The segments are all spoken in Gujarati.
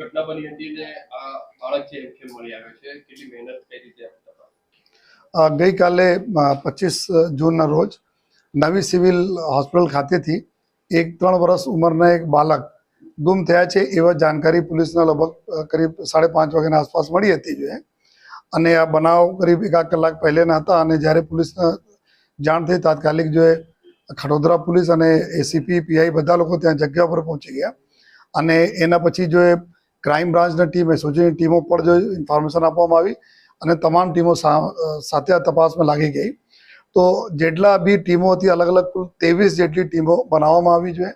ઘટના બની હતી ને આ બાળક છે એમ કેમ મળી આવ્યો છે, કેટલી મહેનત કઈ રીતે ગઈકાલે પચીસ જૂનના રોજ નવી સિવિલ હોસ્પિટલ ખાતેથી એક ત્રણ વર્ષ ઉંમરના એક બાળક ગુમ થયા છે એવા જાણકારી પોલીસના લગભગ કરીબ સાડા પાંચ વાગ્યાના આસપાસ મળી હતી જોઈએ અને આ બનાવ કરીબ એકાદ કલાક પહેલેના હતા અને જ્યારે પોલીસને જાણ થઈ તાત્કાલિક જોઈએ ખડોદરા પોલીસ અને એસીપી, પીઆઈ બધા લોકો ત્યાં જગ્યા પર પહોંચી ગયા. અને એના પછી જો ક્રાઇમ બ્રાન્ચની ટીમ એસઓજીની ટીમો પર જો ઇન્ફોર્મેશન આપવામાં આવી અને તમામ ટીમો સાથે આ તપાસમાં લાગી ગઈ. તો જેટલા બી ટીમો હતી અલગ અલગ કુલ ત્રેવીસ જેટલી ટીમો બનાવવામાં આવી છે.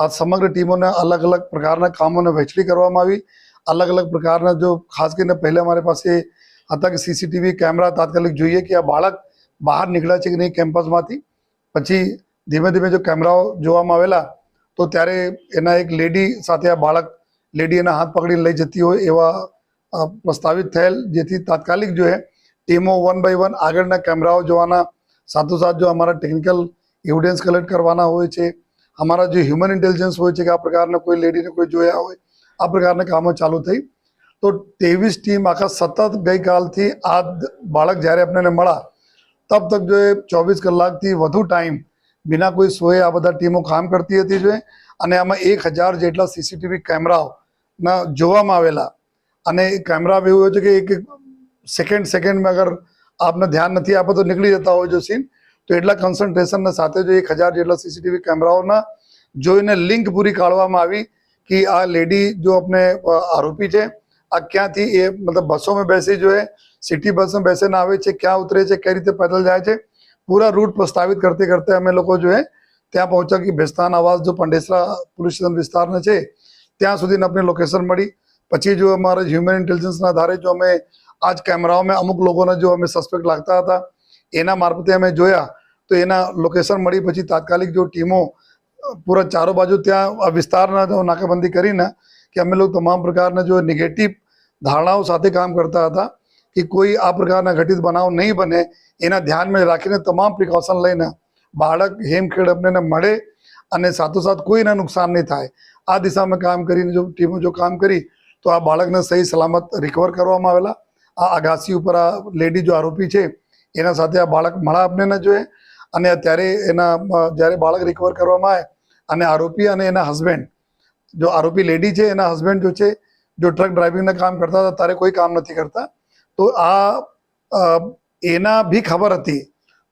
આ સમગ્ર ટીમોને અલગ અલગ પ્રકારના કામોને વહેંચણી કરવામાં આવી. અલગ અલગ પ્રકારના જો ખાસ કરીને પહેલાં મારી પાસે હતા કે સીસીટીવી કેમેરા તાત્કાલિક જોઈએ કે આ બાળક બહાર નીકળ્યા છે કે નહીં કેમ્પસમાંથી. પછી ધીમે ધીમે જો કેમેરાઓ જોવામાં આવેલા, તો ત્યારે એના એક લેડી સાથે આ બાળક લેડી એના હાથ પકડીને લઈ જતી હોય એવા પ્રસ્તાવિત થયેલ, જેથી તાત્કાલિક જો ટીમો વન બાય વન આગળના કેમેરાઓ જોવાના, સાથોસાથ જો અમારા ટેકનિકલ એવિડન્સ કલેક્ટ કરવાના હોય છે, અમારા જે હ્યુમન ઇન્ટેલિજન્સ હોય છે કે આ પ્રકારના કોઈ લેડીને કોઈ જોયા હોય, આ પ્રકારના કામો ચાલુ થઈ. તો ત્રેવીસ ટીમ આખા સતત ગઈકાલથી આ બાળક જ્યારે આપણને મળ્યા, તબ તક જો એ ચોવીસ કલાકથી વધુ ટાઈમ બિના કોઈ સોએ આ બધા ટીમો કામ કરતી હતી જોઈએ અને આમાં એક હજાર જેટલા સીસીટીવી કેમેરાઓના જોવામાં આવેલા. અને કેમેરા એવું હોય છે કે એક સેકન્ડ સેકન્ડમાં અગર આપને ધ્યાન નથી આપો તો નીકળી જતા હોય જો સીન તો એટલા કન્સન્ટ્રેશનના સાથે જો એક હજાર જેટલા સીસીટીવી કેમેરાઓના જોઈને લિંક પૂરી કાઢવામાં આવી કે આ લેડી જો આપણે આરોપી છે, આ ક્યાંથી એ મતલબ બસોમાં બેસી જો સિટી બસમાં બેસીને આવે છે, ક્યાં ઉતરે છે, કઈ રીતે પેદલ જાય છે, પૂરા રૂટ પ્રસ્તાવિત કરતી કરતે અમે લોકો જો ત્યાં પહોંચ્યા કે ભેસ્તાન આવાસ જો પંડેસરા પોલીસ સ્ટેશન વિસ્તારના છે, ત્યાં સુધીને આપણે લોકેશન મળી. પછી જો અમારે હ્યુમન ઇન્ટેલિજન્સના આધારે જો અમે આજ કેમેરાઓમાં અમુક લોકોને જો અમે સસ્પેક્ટ લાગતા હતા, એના મારફતે અમે જોયા, તો એના લોકેશન મળી. પછી તાત્કાલિક જો ટીમો પૂરા ચારો બાજુ ત્યાં આ વિસ્તારના જો નાકાબંધી કરીને કે અમે લોકો તમામ પ્રકારના જો નેગેટિવ ધારણાઓ સાથે કામ કરતા હતા કે કોઈ આ પ્રકારના ઘટિત બનાવ નહીં બને, એના ધ્યાનમાં રાખીને તમામ પ્રિકોશન લઈને બાળક હેમખેડ આપણને મળે અને સાથોસાથ કોઈને નુકસાન નહીં થાય. આ દિશામાં કામ કરીને જો, ટીમો જો કામ કરી, તો આ બાળકને સહી સલામત રિકવર કરવામાં આવેલા. આ અગાસી ઉપર આ લેડી જો આરોપી છે, એના સાથે આ બાળક મળા આપને ન જોઈએ અને અત્યારે એના, જ્યારે બાળક રિકવર કરવામાં આવે, અને આરોપી અને એના હસબન્ડ જો આરોપી લેડી છે, એના હસબન્ડ જો છે, જો ટ્રક ડ્રાઇવિંગના કામ કરતા હતા, ત્યારે કોઈ કામ નથી કરતા. તો આ એના બી ખબર હતી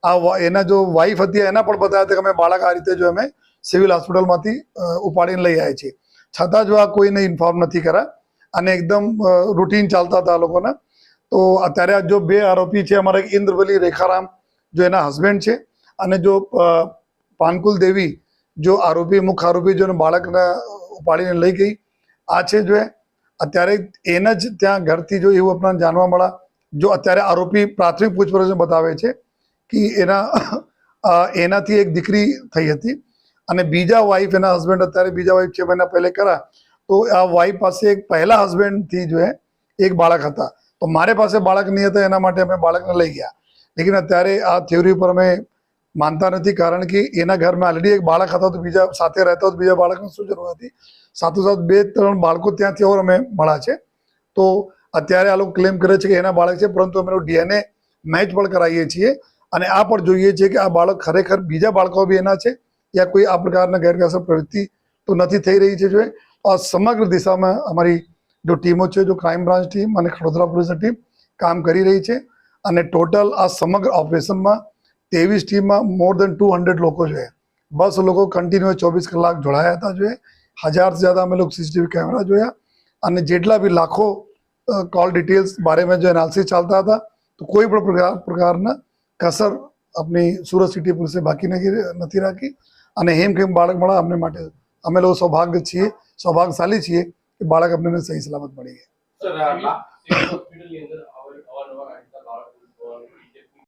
આ એના જો વાઈફ હતી, એના પણ બતાવ્યા હતા કે અમે બાળક આ રીતે જો અમે સિવિલ હોસ્પિટલમાંથી ઉપાડીને લઈ આવ્યા છીએ. છતાં જો આ કોઈને ઇન્ફોર્મ નથી કર્યા અને એકદમ રૂટીન ચાલતા હતા આ લોકોના, તો અત્યારે આ જો બે આરોપી છે, અમારા એક ઇન્દ્રવલી રેખારામ જો એના હસબન્ડ છે અને જો પાનકુલ દેવી જો આરોપી મુખ્ય આરોપી જો બાળકને ઉપાડીને લઈ ગઈ. આ છે જો અત્યારે એના જ ત્યાં ઘરથી જો એવું આપણને જાણવા મળ્યા, જો અત્યારે આરોપી પ્રાથમિક પૂછપરછ બતાવે છે કે એના એનાથી એક દીકરી થઈ હતી. અને બીજા વાઈફ એના હસબન્ડ અત્યારે બીજા વાઈફ છે મહિના પહેલે કરા તો આ વાઈફ પાસે એક પહેલા હસબન્ડથી જો એક બાળક હતા. તો મારે પાસે બાળક નહીં હતા, એના માટે અમે બાળકને લઈ ગયા. લેકિન અત્યારે આ થિયોરી ઉપર અમે માનતા નથી, કારણ કે એના ઘરમાં ઓલરેડી એક બાળક હતા, તો બીજા સાથે રહેતા તો બીજા બાળકની શું જરૂર હતી? સાથોસાથ બે ત્રણ બાળકો ત્યાંથી ઓર અમે મળ્યા છે. તો અત્યારે આ લોકો ક્લેમ કરે છે કે એના બાળક છે, પરંતુ અમે ડીએનએ મેચ પણ કરાવીએ છીએ. અને આ પણ જોઈએ છે કે આ બાળક ખરેખર બીજા બાળકો બી એના છે યા કોઈ આ પ્રકારના ગેરકાયદેસર પ્રવૃત્તિ તો નથી થઈ રહી છે જો આ સમગ્ર દિશામાં અમારી જો ટીમો છે, જો ક્રાઇમ બ્રાન્ચ ટીમ અને ખડોદરા પોલીસની ટીમ કામ કરી રહી છે અને ટોટલ આ સમગ્ર ઓપરેશનમાં ત્રેવીસ ટીમમાં મોર દેન ટુ હંડ્રેડ લોકો છે. બસ લોકો કન્ટિન્યુ ચોવીસ કલાક જોડાયા હતા જોઈએ હજારથી જ્યાદા અમે લોકો સીસીટીવી કેમેરા જોયા અને જેટલા બી લાખો કોલ ડિટેલ્સ બારેમાં જો એનાલિસિસ ચાલતા હતા તો કોઈ પણ પ્રકાર, પ્રકારના કસર આપણી સુરત સિટી પોલીસે બાકી નથી રાખી અને હેમ ખેમ બાળક મળે અમને માટે. અમે લોકો સૌભાગ્ય છીએ, સૌભાગ્યશાળી છીએ કે બાળક અમને સહી સલામત મળી ગયા